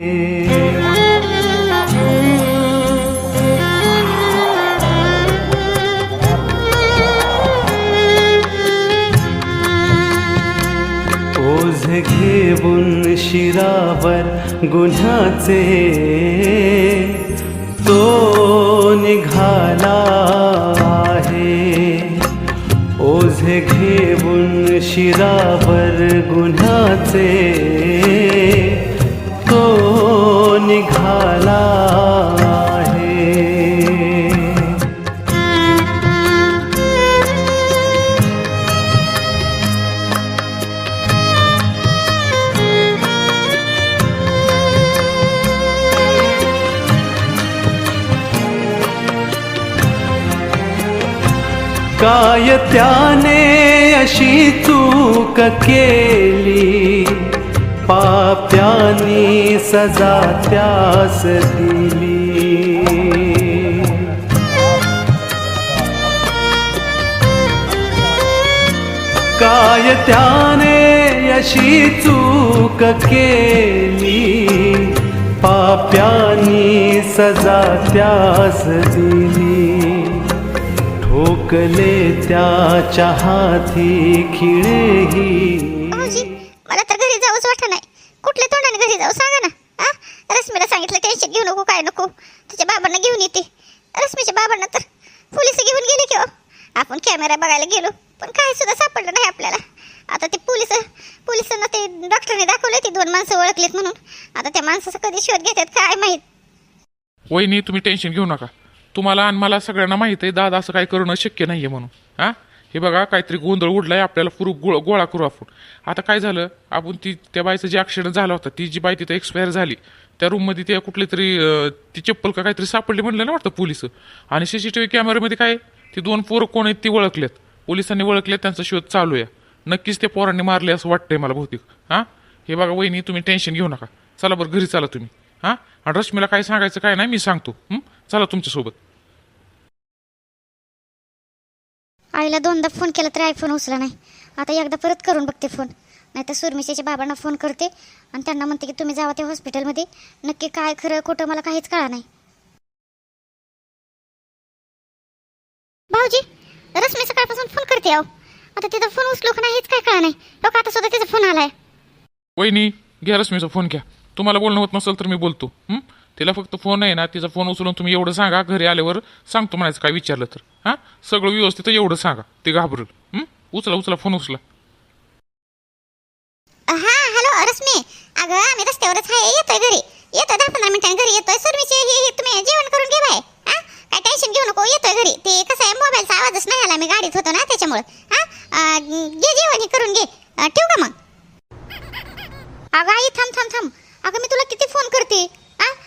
ओझ घेऊन शिरावर गुन्ह्याचे तो निघाला आहे. ओझ घेऊन शिरावर गुन्ह्याचे तो निघाला आहे. काय त्याने अशी चूक केली? पाप्यानी सजा त्यास दिली. काय त्याने अशी चूक केली? पाप्यानी सजा त्यास दिली. ठोकले त्याच्या हाती खिळेही घरी जाऊ सांगा ना. हा? रश्मीला सांगितलं टेन्शन घेऊ नको काय नको. तुझ्या बाबांना घेऊन येते. रश्मीच्या बाबांना तर पोलीस घेऊन गेले की हो. आपण कॅमेरा बघायला गेलो पण काय सुद्धा सापडलं नाही आपल्याला. आता ते पोलीस पोलिसांना ते डॉक्टरने दाखवले ते दोन माणसं ओळखलीत म्हणून. आता त्या माणसाचा कधी शोध घेतात काय माहीत? वहिनी तुम्ही टेन्शन घेऊ नका. तुम्हाला आणि मला सगळ्यांना माहीत आहे दादा असं काय करणं शक्य नाहीये म्हणून. हा? हे बघा काहीतरी गोंधळ उडलाय आपल्याला प्रूफ गोळा गोळा करू आपण. आता काय झालं? आपण ती त्या बाईचं जे ॲक्सिडेंट झाला होता ती जी बाई तिथं एक्सपायर झाली त्या रूममध्ये त्या कुठली तरी ती चप्पल का काहीतरी सापडली म्हणलं ना वाटतं पोलीस. आणि सी सी टी व्ही कॅमेऱ्यामध्ये काय ती दोन पोरं कोण आहेत ती ओळखलेत. पोलिसांनी ओळखलेत त्यांचा शोध चालू आहे. नक्कीच त्या पोरांनी मारले असं वाटतंय मला बहुतेक. हां? हे बघा वहिनी तुम्ही टेन्शन घेऊ नका. चला बरं घरी चला तुम्ही. हां? आणि रश्मीला काय सांगायचं काय नाही मी सांगतो. चला तुमच्यासोबत. आईला दोनदा फोन केला तरी आयफोन उचला नाही. आता एकदा परत करून बघते फोन. नाही तर सुरमिशेच्या बाबांना फोन करते आणि त्यांना म्हणते की तुम्ही जावा त्या हॉस्पिटलमध्ये नक्की काय खरं खोटं मला काहीच कळा नाही. भाऊजी रश्मी सकाळपासून फोन करते अहो. आता तिचा फोन उचलो का नाही हेच काय कळा नाही. लोक आता सुद्धा तिचा फोन आलाय. वहिनी घ्या रश्मीचा फोन घ्या. तुम्हाला बोलणं होत नसेल तर मी बोलतो. हं? तिला फक्त फोन आहे ना तिचा फोन उचलून तुम्ही एवढं सांगा घरी आल्यावर सांगतो म्हणायचं काय विचारलं तर. हां? सगळं व्यवस्थित एवढं सांगा. ते घाबरेल. उचला उचला फोन उचला. हा हॅलो रश्मी. अगं आम्ही रस्त्यावरच आहे येतोय घरी. येतोय दहा पंधरा मिनिटांनी घरी येतोय. सुरमीचे हे हे तुम्ही जेवण करून घे बाय. हा? काय टेन्शन घेऊ नको येतोय घरी. ते कसं आहे मोबाईलचा आवाजच नाही आला मी गाडीत होतो ना त्याच्यामुळे. हा? घे जेवण हे करून घे. ठेव ठेवू का मग? अगं आई थांब थांब थांब. अगं मी तुला किती फोन करते?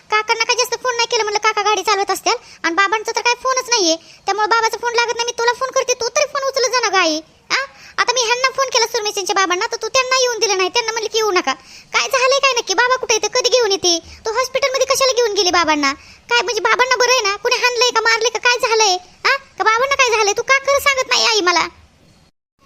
काकांना काय जास्त फोन नाही केलं म्हणलं काका गाडी चालवत असतील. आणि बाबांचा तर काय फोनच नाहीये. त्यामुळे बाबाचा फोन लागत नाही. मी तुला फोन करते तू तरी फोन उचलत जाणार गाई. आ? आता मी ह्यांना फोन केला सुरमेशांच्या बाबांना तर तू त्यांना येऊन दिलं नाही. त्यांना म्हणलं की येऊ नका. काय झालंय काय नक्की? बाबा कुठे येते कधी घेऊन येते? तू हॉस्पिटलमध्ये कशाला घेऊन गेली बाबांना? काय म्हणजे बाबांना बरं आहे ना? कुणी हाणलंय का मारलंय का? काय झालंय? हा का बाबांना काय झालंय? तू का खरं सांगत नाही आई मला?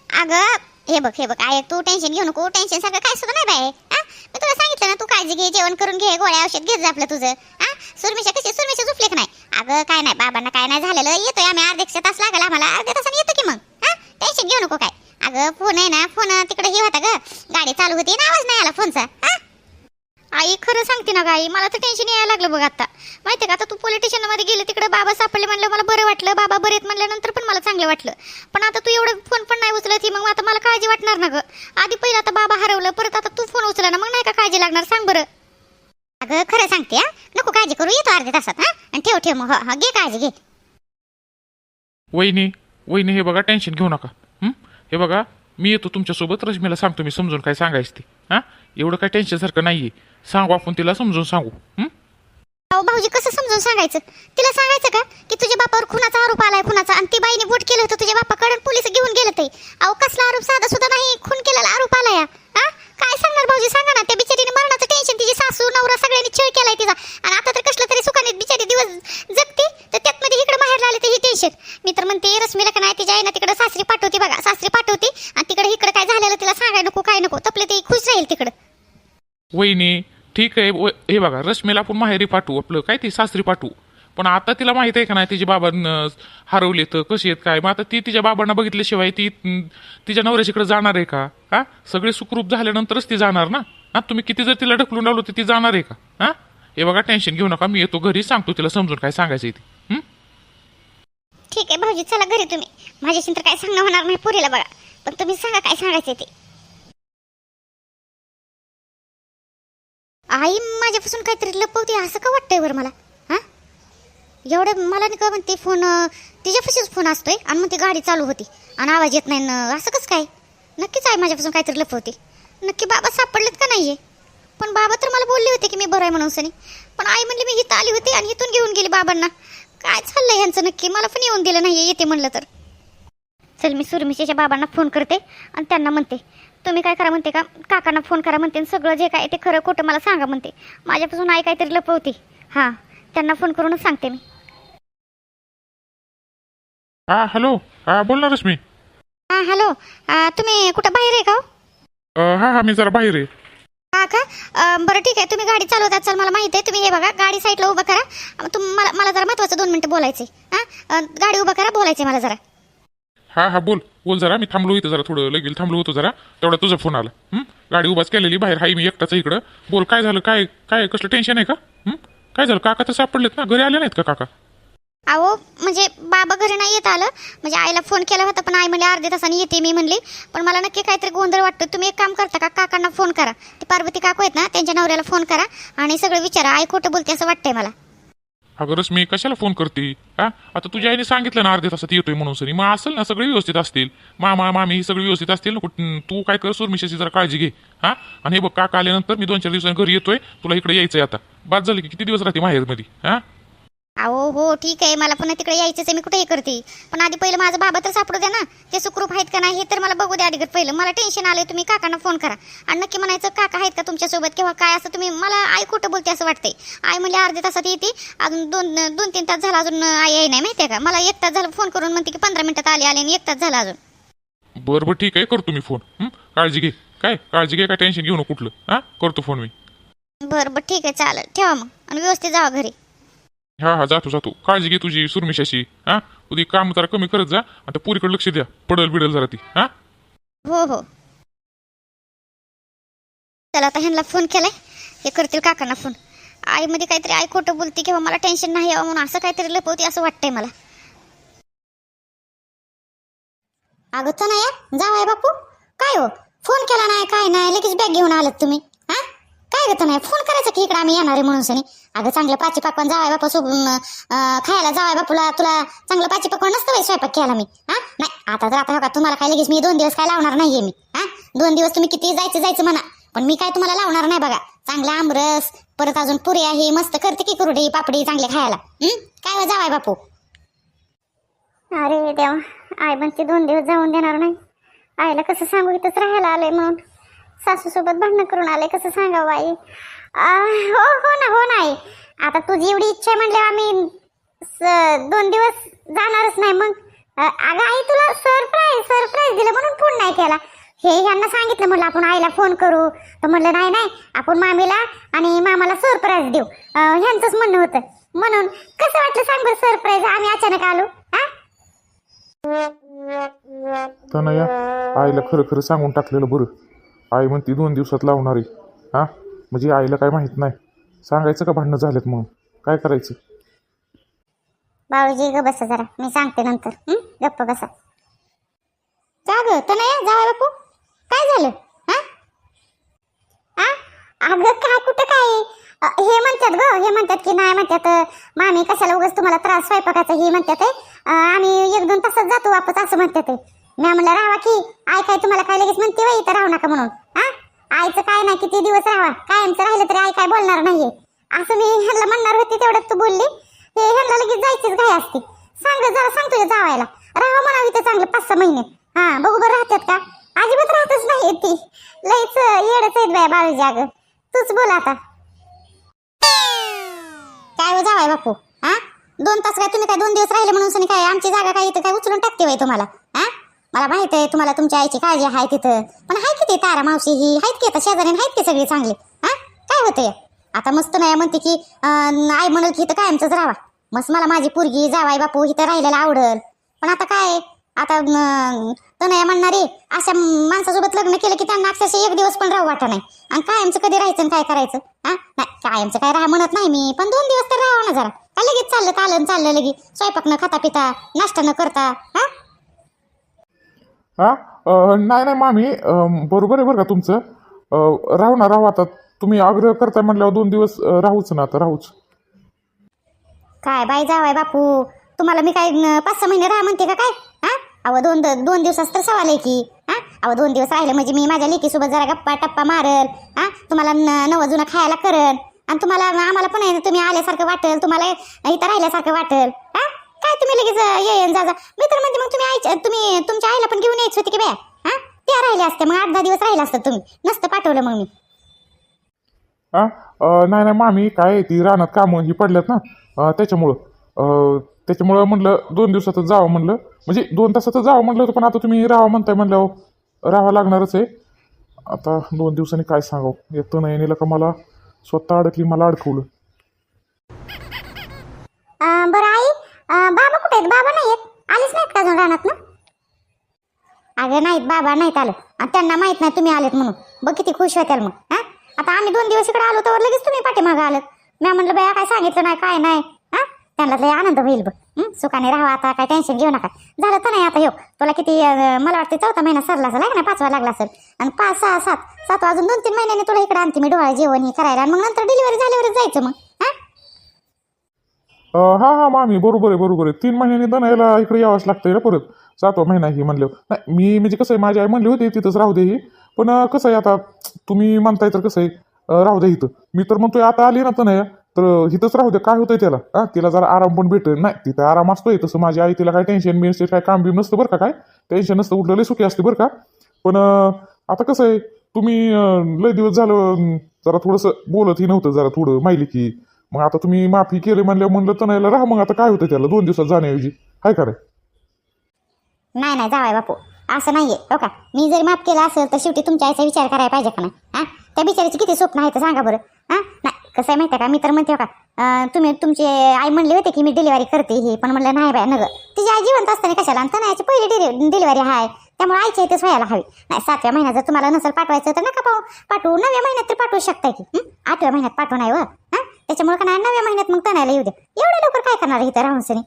अगं हे बघ हे बघ. आहे तू टेन्शन घेऊ नको. टेन्शन सारखं काय सुद्धा नाही बाय हा मी तुला सांगितलं ना तू काळजी घे जेवण करून घे गोळ्या औषध घेत जा आपलं तुझं. हा? सुरमेशा कशी? सुरमेशा झुपले नाही? अगं काय नाही बाबांना काय नाही झालेलं. येतोय आम्ही अर्धेक तास लागला आम्हाला. अर्ध्या तासाने येतो की मग? हा? टेन्शन घेऊ नको काय. अगं फोन आहे ना फोन तिकडे हे होता ग. गाडी चालू होती. ना आवाज नाही आला फोनचा. हा? आई खरं सांगते ना गाई मला तर टेन्शन यायला लागलं बघ आता. माहितीये का? आता तू पोलीस स्टेशनमध्ये गेले तिकडे बाबा सापडले म्हणलं मला बरं वाटलं बाबा बरे आहेत म्हणल्यानंतर पण मला चांगलं वाटलं. पण आता तू एवढं फोन पण नाही उचलत ही मग आता मला काळजी वाटणार ना ग? आधी पहिलं आता बाबा हरवलं परत आता तू फोन उचला ना मग नाही का काळजी लागणार? सांग बरं. अगं खरं सांगते हा. नको काळजी करू येतो अर्ध्या तासात हा. आणि ठेव ठेव मग हा घे काळजी घे. वहिनी वहिनी हे बघा टेन्शन घेऊ नका. हं? हे बघा मी येतो तुमच्यासोबत रश्मीला सांगतो मी समजून काय सांगायचं ते. हां? एवढं काय टेन्शनसारखं नाही आहे सांगू आपण तिला समजून सांगू. हं? अहो भाऊजी कसं समजून सांगायचं? तिला सांगायचं का की तुझ्या बापावर खुनाचा आरोप आलाय खुनाचा आणि ती बाईने वोट केलं होतं तुझ्या बापाकडे पोलीस घेऊन गेलं ते? अहो कसला आरोप साधा सुद्धा नाही. खून केलेला आरोप आलाय हा काय सांगणार भाऊजी सांगा ना त्या बिचारीने मरणाचं टेन्शन तिची सासू नवरा सगळ्यांनी छळ केलाय तिचा आणि आता तर कसलं तरी सुखाने बिचारी दिवस जगते तर त्यात मध्ये इकडे बाहेर आले ते ही टेन्शन मी तर म्हणते रश्मीला का नाही तिच्या आईना तिकडे सासरी पाठवते बघा सासरी पाठवते आणि तिकडे इकडे काय झालेलं तिला सांगाय नको काय नको तपले ते खुश राहील तिकडं बहिणी ठीक आहे हे बघा रश्मीला आपण माहेरी पाठवू आपलं काय ती सासरी पाठवू. पण आता तिला माहीत आहे का नाही तिची बाबांना हरवलेत हरवले तर कशी आहेत काय? मग आता ती तिच्या बाबांना बघितल्याशिवाय ती तिच्या नवऱ्याच्याकडे जाणार आहे का? हा सगळे सुखरूप झाल्यानंतरच ती जाणार ना? हा तुम्ही किती जर तिला ढकलून लावलो तर ती जाणार आहे का? हा? हे बघा टेन्शन घेऊ नका मी येतो घरी सांगतो तिला समजून काय सांगायचं ते. ठीक आहे भाऊजी चला घरी तुम्ही. माझ्याशी तर काय सांगणं होणार नाही पुरीला बघा. पण तुम्ही सांगा काय सांगायचं ते. आई माझ्यापासून काहीतरी लपवते असं का वाटतंय बरं मला? हां? एवढं मला नाही का म्हणते फोन तिच्यापाशीच फोन असतोय आणि मग ती गाडी चालू होती आणि आवाज येत नाही ना असं कसं काय? नक्कीच आई माझ्यापासून काहीतरी लपवते. नक्की बाबा सापडलेत का नाही आहे पण बाबा तर मला बोलले होते की मी बरं आहे म्हणून सनी. पण आई म्हणली मी इथं आली होती आणि इथून घेऊन गेली बाबांना. काय चाललंय ह्यांचं नक्की? मला पण येऊन दिलं नाही येते म्हणलं तर. चल मी सुरमिशेच्या बाबांना फोन करते आणि त्यांना म्हणते तुम्ही काय करा म्हणते का? काकांना फोन करा म्हणते आणि सगळं जे काय ते खरं खोटं मला सांगा म्हणते. माझ्यापासून आई काहीतरी लपवते. हां त्यांना फोन करूनच सांगते मी. हा हॅलो हा बोल ना रश्मी. हां हॅलो अं, तुम्ही कुठं बाहेर आहे का हो? अं, हा हा मी जरा बाहेर आहे. हा का? अं, बरं ठीक आहे. तुम्ही गाडी चालवतात चल मला माहिती आहे. तुम्ही हे बघा गाडी साईडला उभं करा. तुम मला मला जरा महत्त्वाचं दोन मिनटं बोलायचे हां? अं, गाडी उभं करा बोलायचे मला जरा. हा हा बोल. बोल जरा. मी थांबलो इथं जरा थोडं. लगेच थांबलो होतो जरा. तेवढा तुझा फोन आला. हं? गाडी उभाच केलेली बाहेर. हाय मी एकटाच इकडं. बोल काय झालं? काय काय कसलं टेन्शन आहे का? हं? काय झालं? काका तर सापडलेत ना. घरी आले नाहीत का काका? अहो म्हणजे बाबा घरी नाही येत आलं. म्हणजे आईला फोन केला होता पण आई म्हणली अर्ध्या तासाने येते मी म्हणली. पण मला नक्की काहीतरी गोंधळ वाटतो. तुम्ही एक काम करता का? काकांना फोन करा. ते पार्वती काकू आहेत ना त्यांच्या नवऱ्याला फोन करा आणि सगळं विचारा. आई खोटं बोलते असं वाटतंय मला. अगं रश्मी कशाला फोन करते हा? आता तुझ्या आईने सांगितलं ना अर्ध्या तासात येतोय म्हणून सरी. मग असेल ना सगळे व्यवस्थित असतील. मामा मामी ही सगळी व्यवस्थित असतील ना कुठं- तू काय कर सुरमिशाची जरा काळजी घे हा? आणि हे बघ काका आल्यानंतर मी दोन चार दिवसांनी घरी येतोय. तुला इकडे यायचंय आता. बाद झाली की किती दिवस राहते माहेरमध्ये हा? अहो हो ठीक आहे. मला पुन्हा तिकडे यायचंच आहे. मी कुठेही करते? पण आधी पहिलं माझा बाबा तर सापडू द्या ना. ते सुखरूप आहेत का नाही हे तर मला बघू द्या आधी पहिलं. मला टेन्शन आलंय. तुम्ही काकांना फोन करा. आणि नक्की म्हणायचं काका आहेत का तुमच्यासोबत? किंवा काय असं तुम्ही मला आई खोटं बोलते असं वाटतंय. आई म्हणली अर्ध्या तासात येते. अजून दोन दोन तीन तास झाला अजून आई आहे नाही माहितीये का? मला एक तास झालं फोन करून म्हणते की पंधरा मिनिटात आले आले आणि एक तास झाला अजून. बरं बरं ठीक आहे. करतो मी फोन हं? काळजी घे. काय? काळजी घे काय टेन्शन घेऊ नको कुठलं. हा? करतो फोन मी. बरं बरं ठीक आहे. चालेल. ठेवा मग. आणि व्यवस्थित जावा घरी. हा हा जातो जातो. काळजी घे तुझी सुरमिशाशी हा? तुझी काम जरा कमी करत जा आणि त्या पुरीकडे लक्ष द्या. पडल बिडल जरा ती. हा? हो हो. चला आता ह्यांना फोन केलाय. हे करतील काकांना फोन आईमध्ये काहीतरी आई खोटं बोलते किंवा मला टेन्शन नाही यावं म्हणून असं काहीतरी लपवते असं वाटतंय मला. अगं तर नाही जावाय बापू. काय हो? फोन केला नाही काय नाही. लगेच बॅग घेऊन आलात तुम्ही. काय गं नाही फोन करायचा की इकडे आम्ही येणार आहे म्हणून सनी. अगं चांगलं पाची पाकवान जावाय बापा सोबून खायला जावाय बापूला. तुला चांगलं पाची पाकवान नसतं बाई स्वयंपाक केला मी. हा? नाही आता तर आता हो का तुम्हाला काय लगेच मी दोन दिवस काय लावणार नाहीये मी. हा? दोन दिवस तुम्ही किती जायचं जायचं म्हणा. पण मी काय तुम्हाला लावणार नाही बघा. चांगला आमरस परत अजून पुरी आहे मस्त करते की कुरडी पापडी चांगले खायला. काय हो जावाय बापू? अरे देवा आई म्हणते दोन दिवस जाऊन देणार नाही. आईला कसं सांगू इथंच राहायला आले म्हणून. सासूसोबत भांडणं करून आले कसं सांगावं आई हो हो ना हो नाही आता तुझी एवढी इच्छा आहे म्हणल्यावर आम्ही दोन दिवस जाणारच नाही मग. अगं आई तुला सरप्राईज सरप्राईज दिलं म्हणून फोन नाही केला. हे यांना सांगितलं म्हणलं आपण आईला फोन करू. तर म्हणलं नाही नाही आपण मामीला आणि मामाला सरप्राईज देऊ. ह्यांचंच म्हणणं होतं. म्हणून कसं वाटलं सांग बरं सरप्राईज आम्ही अचानक आलो. हा तनया आईला खरं खरं सांगून टाकलेलं बरं. आई म्हणती दोन दिवसात लावणार आहे. म्हणजे आईला काय माहीत नाही. सांगायचं का भांडणं झालेत म्हणून? काय करायचं? भाऊजी ग बसा जरा. मी सांगते नंतर. हं? गप्प बसा. का ग. तनया जावा बापू. काय झालं? हा? आ? अगं काय? कुठं काय? अ, हे म्हणतात ग. हे म्हणतात की नाही म्हणतात अ, मामी कशाला उगाच तुम्हाला त्रास स्वयंपाकाचा? हे म्हणतात आहे. अ, आम्ही एक दोन तासात जातो वापस असं म्हणतात आहे. मी म्हणलं राहा की आई काय तुम्हाला काय लगेच म्हणते वय इथं राहू नका म्हणून. हा? आईचं काय नाही किती दिवस राहा कायमचं राहिलं तरी आई काय बोलणार नाहीये. असं मी ह्यांना म्हणणार होती तेवढ्यात तू बोलली. हे ह्यांना लगेच जायचीच घाई असते. सांग जरा सांग तुझ्या जावायला. राहा म्हणावी तर चांगलं पाच सहा महिने. हा बघू बरं राहतात का? अजिबात राहतच नाही ती. लईच येडच आहेत बाय बाळूजी जाग तूच बोल आता. काय हो जावाय बापू? हा? दोन तास काय तुम्ही काय दोन दिवस राहिले म्हणून काय आमची जागा काय इथं काय उचलून टाकते बाई तुम्हाला? हा? मला माहीत आहे तुम्हाला तुमच्या आईची काळजी आहे तिथं. पण आहे किती तारा मावशी ही? आहेत की आता शेजारी आहेत की सगळी चांगली? हा? काय होतंय? आता मस्त नाही म्हणते की आई म्हणल की इथं कायमचंच राहा मस्त मला माझी पोरगी जावाई बापू इथं राहिलेला आवडल. पण आता काय आता तनया म्हणणारे अशा माणसासोबत लग्न केलं की त्यांना अक्षरशः एक दिवस पण राहू वाटत नाही. आणि कायमचं कधी राहायचं काय करायचं? हा? नाही कायमचं काय राहा म्हणत नाही मी. पण दोन दिवस तर राहा ना जरा. काय लगेच चाललं चाललं चाललं लगे स्वयंपाक न खाता पिता नाश्ता न करता हा? हां? नाही नाही मामी बरोबर आहे बरं का तुमचं. राहू ना राहू आता. तुम्ही आग्रह करताय म्हटल्यावर दोन दिवस राहूच ना आता राहूच. काय बाई जावाय बापू. तुम्हाला मी काय पाच सहा महिने राहा म्हणते का काय? हां? अहो दोन दोन दिवसाच तर सवाल आहे की. हा? अहो दोन दिवस राहिले म्हणजे मी माझ्या लेकीसोबत जरा गप्पा टप्पा मारल. हा? तुम्हाला नवं जुनं खायला करल. आणि तुम्हाला आम्हाला पण आहे ना, तुम्ही आल्यासारखं वाटेल तुम्हाला इथं राहिल्यासारखं वाटेल. हा? काय तुम्ही लगेच ये ये जा जा. मी तर म्हणते मग तुम्ही आईच्या तुम्ही तुमच्या आईला पण घेऊन यायची होती की बॅ हा? त्या राहिले असते मग आठ दहा दिवस राहिले असतं तुम्ही. नसतं पाठवलं मग मी. हा? नाही नाही मामी काय ती रानात कामं ही पडल्यात ना. त्याच्यामुळं त्याच्यामुळं म्हणलं दोन दिवसातच जावं म्हणलं. म्हणजे दोन तासातच जावं म्हणलं होतं पण आता तुम्ही राहा म्हणताय म्हणल्यावर राहावं लागणारच आहे. आता दोन दिवसांनी काय सांगावं? येतं नाही नेलं का मला स्वतः अडकली मला अडकवलं. बरं आई? बाबा कुठे आहेत? बाबा नाही आहेत. आलेच नाहीत का अजून रानात ना अगं नाहीत बाबा नाहीत आलं. आणि त्यांना माहीत नाही तुम्ही आलेत म्हणून. बघ किती खुश होत्याल मग हा? आता आम्ही दोन दिवस इकडे आलो तर लगेच तुम्ही पाठीमागं आलं मी म्हणलं बाया काय सांगितलं नाही काय नाही? हा? त्यांना लय आनंद होईल बघ. सुखाने राहा आता काय टेन्शन घेऊ नका. झालं तर नाही आता येऊ तुला किती मला वाटते चौथा महिना सरला असेल आहे ना पाचवा लागला असेल. आणि पाच सहा सात सात वाजून दोन तीन महिन्याने तुला इकडे आणते मी डोळा जेवण हे करायला. आणि मग नंतर डिलिव्हरी झाल्यावरच जायचं मग. हा हा मामी बरोबर आहे बरोबर आहे. तीन महिन्यांनी दणायला इकडे यावंच लागतं ना परत. सातवा महिना ही म्हणलं नाही मी म्हणजे कसं आहे माझी आई म्हणली होती तिथंच राहू दे ही. पण कसं आहे आता तुम्ही म्हणताय तर कसं आहे राहू दे इथं. मी तर म्हणतोय आता आली ना तनया तर इथंच राहू दे. काय होतंय त्याला? हां तिला जरा आराम पण भेटेल. नाही तिथं आराम असतोय. तसं माझी आई तिला काय टेन्शन बिन्शन काय काम बिम नसतं बरं का काय. टेन्शन नसतं उठलं लय सुखी असते बरं का. पण आता कसं आहे तुम्ही लय दिवस झालं जरा थोडंसं बोलतही नव्हतं जरा थोडं माहिली की मग आता तुम्ही माफी केली म्हणल्यावर म्हणलं तर नाही राहा मग आता काय होतं त्याला? दोन दिवसात जाण्याऐवजी. हाय का रे? नाही नाही जावाय बापू. असं नाहीये हो का? मी जरी माफ केलं असेल तर शेवटी तुमच्या आईचा विचार करायला पाहिजे का नाही? हा? त्या बिचाराची किती स्वप्न आहे तर सांगा बरं. हा? नाही कसं आहे माहिती आहे का? मी तर म्हणते हो का? तुम्ही तुमची आई म्हणली होती की मी डिलिव्हरी करते हे पण म्हणलं नाही बाय नग तिची आई जिवंत असताना कशाला? आणि तनयाची पहिली डिलिव्हरी आहे त्यामुळे आईच्या इथेच व्हायला हवी. नाही सातव्या महिन्यात जर तुम्हाला नसेल पाठवायचं तर नका पाहू. पाठवू. नव्या महिन्यात तर पाठवू शकताय की. आठव्या महिन्यात पाठवू नाही व हो. हां? त्याच्यामुळे का नाही नव्या महिन्यात मग तनायला येऊ द्या एवढ्या लवकर काय करणार इथं राहून सनी?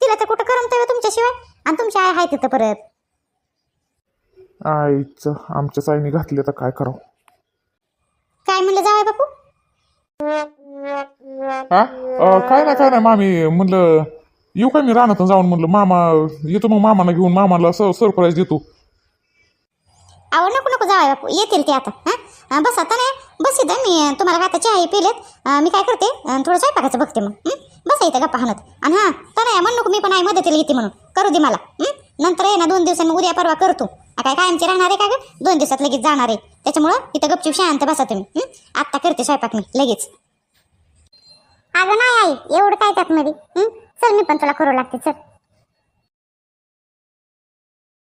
तिला तर कुठं करमतंय व तुमच्याशिवाय? आणि तुमची आई आहे तिथं परत. आईचं आमच्या आईने घातली आता काय करावं? काय म्हणलं जावाय बापू? हा अं, काय नाही काय नाही मामी म्हणलं येऊ काय मी रानातून जाऊन म्हणलं मामा येतो मग मामाला घेऊन मामाला सरप्राईज देतो. अहो नको नको जावाय बापू येतील ते आता हा? बस आता नाही बस इथं मी तुम्हाला आता चहा पिलेत. मी काय करते? थोडं स्वयंपाकाचं बघते मग बस इथं गप्पा हाणत आणि हां तर नाही म्हणू नको मी पण आहे मदतीला येते म्हणून. करू दे मला नंतर ये ना दोन दिवसांनी उद्या परवा करतो. काय काय कायमची राहणार आहे का ग? दोन दिवसात लगेच जाणार आहे. त्याच्यामुळं इथं गपचूप शांत बसा तुम्ही आत्ता करते स्वयंपाक मी लगेच. अगं नाही आई एवढं काय त्यात मध्ये चल मी पण तुला करू लागते चल.